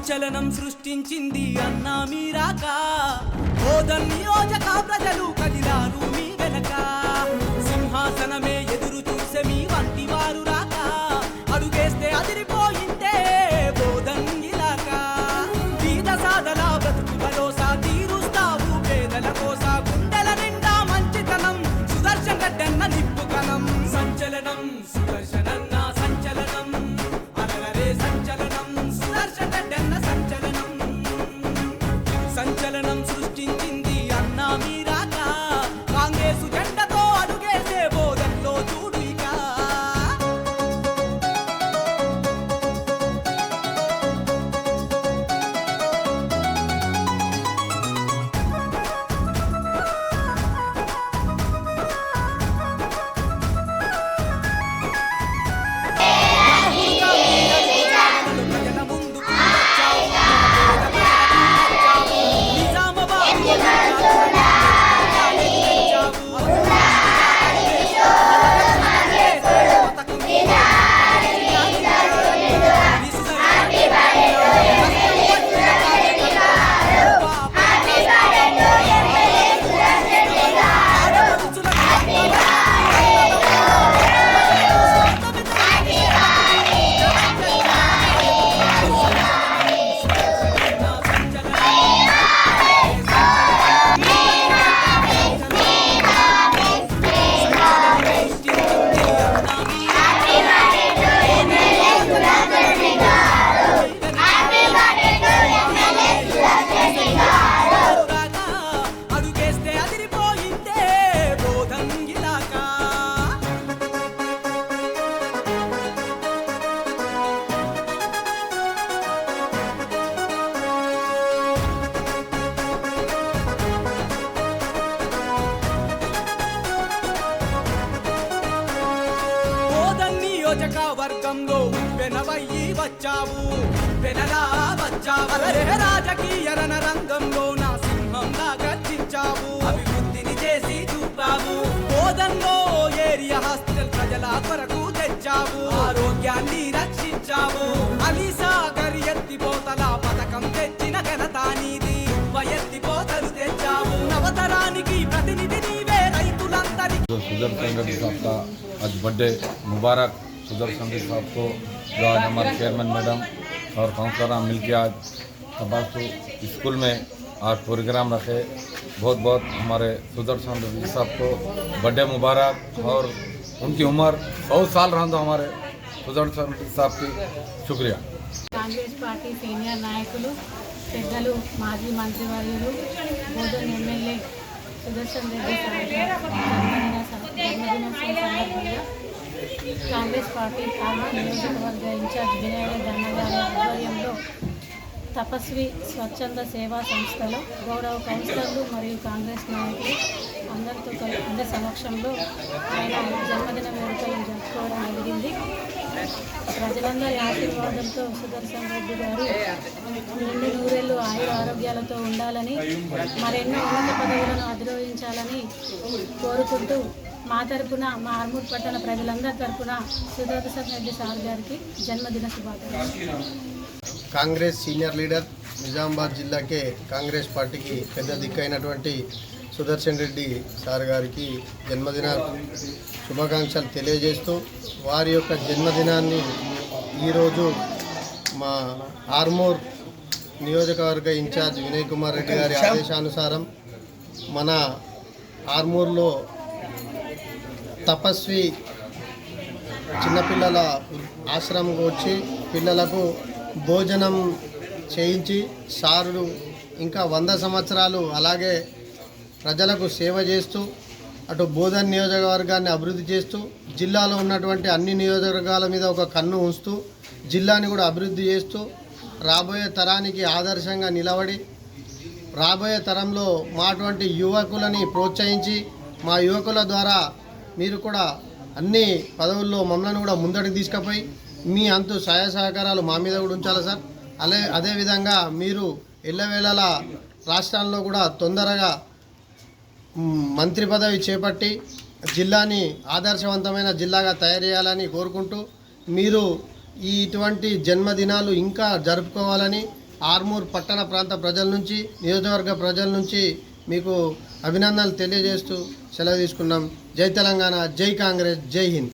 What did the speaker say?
సంచలనం సృష్టించింది అన్నా మీరాక. బోధన్ నియోజక ప్రజలు కదిలారు మీ వెనక. సింహాసనమే ఎదురు చూసే మీ వంటివా యోజక వర్గంలో వెనవయ్యి వచ్చావు. వెనలా వచ్చావు. రాజకీయ రణ రంగంలో నా సింహంగా గర్జించావు. అభివృద్ధిని చేసి చూపావు. బోధంలో ఏరియా హాస్టల్ ప్రజల కొరకు తెచ్చావు. ఆరోగ్యాన్ని రక్షించావు. అలీసా గరి ఎత్తిపోతల పథకం తెచ్చిన ఘనత నీది. ఎత్తిపోతలు తెచ్చావు. నవతరానికి ప్రతినిధి నీవే రైతులందరికీ. సుజన్ సంఘటన అజ్ బర్త్డే ముబారక్. आज बर्थडे मुबारक सुदर्शन रेड्डी साहब को जो आज हमारे चेयरमैन मैडम और काउंसलर मिल के आज तबासु स्कूल में आज प्रोग्राम रखे बहुत बहुत हमारे सुदर्शन रेड्डी साहब को बर्थडे मुबारक और उनकी उम्र सौ साल रहा तो हमारे सुदर्शन रेड्डी साहब की शुक्रिया కాంగ్రెస్ పార్టీ సీనియర్ నాయకులు పెద్దలు మాజీ మంత్రివర్యులు బోధన్ ఎమ్మెల్యే సుదర్శన్ రెడ్డి సార్ గారి జన్మదిన సం- జన్మదినోత్సవం సందర్భంగా కాంగ్రెస్ పార్టీ ఆర్మూర్ నియోజకవర్గ ఇన్ఛార్జ్ వినాయక ధర్మగారి ఆధ్వర్యంలో తపస్వి స్వచ్ఛంద సేవా సంస్థలో గౌరవ కౌన్సిలర్లు మరియు కాంగ్రెస్ నాయకులు అందరితో అందరి సమక్షంలో ఆయన జన్మదిన వేడుకలను జరుపుకోవడం జరిగింది. ప్రజలందరి ఆశీర్వాదంతో సుదర్శన్ రెడ్డి గారు నిండు నూరేళ్ళు ఆయుర ఆరోగ్యాలతో ఉండాలని మరెన్నో ఉన్నత పదవులను అధిరోహించాలని కోరుకుంటూ మా తరపున మా ఆర్మూర్ పట్టణ ప్రజలందరి తరపున సుదర్శన్ రెడ్డి సార్ గారికి జన్మదిన శుభాకాంక్షలు. కాంగ్రెస్ సీనియర్ లీడర్ నిజామాబాద్ జిల్లాకే కాంగ్రెస్ పార్టీకి పెద్ద దిక్కైనటువంటి సుదర్శన్ రెడ్డి సార్ గారికి జన్మదిన శుభాకాంక్షలు తెలియజేస్తూ వారి యొక్క జన్మదినాన్ని ఈరోజు మా ఆర్మూర్ నియోజకవర్గ ఇన్ఛార్జ్ వినయ్ కుమార్ రెడ్డి గారి ఆదేశానుసారం మన ఆర్మూర్లో తపస్వి చిన్నపిల్లల ఆశ్రమంకు వచ్చి పిల్లలకు భోజనం చేయించి సారులు ఇంకా వంద సంవత్సరాలు అలాగే ప్రజలకు సేవ చేస్తూ అటు బోధన్ నియోజకవర్గాన్ని అభివృద్ధి చేస్తూ జిల్లాలో ఉన్నటువంటి అన్ని నియోజకవర్గాల మీద ఒక కన్ను ఉంచుతూ జిల్లాని కూడా అభివృద్ధి చేస్తూ రాబోయే తరానికి ఆదర్శంగా నిలబడి రాబోయే తరంలో మాటువంటి యువకులని ప్రోత్సహించి మా యువకుల ద్వారా మీరు కూడా అన్ని పదవుల్లో మమ్మల్ని కూడా ముందడికి తీసుకుపోయి మీ అంతు సహాయ సహకారాలు మా మీద కూడా ఉంచాలి సార్? అదే అదేవిధంగా మీరు ఎల్లవేళలా రాష్ట్రాల్లో కూడా తొందరగా మంత్రి పదవి చేపట్టి జిల్లాని ఆదర్శవంతమైన జిల్లాగా తయారు చేయాలని కోరుకుంటూ మీరు ఈ ఇటువంటి జన్మదినాలు ఇంకా జరుపుకోవాలని ఆర్మూర్ పట్టణ ప్రాంత ప్రజల నుంచి నియోజకవర్గ ప్రజల నుంచి మీకు అభినందనలు తెలియజేస్తూ సెలవు తీసుకున్నాం. జై తెలంగాణ జై కాంగ్రెస్ జై హింద్.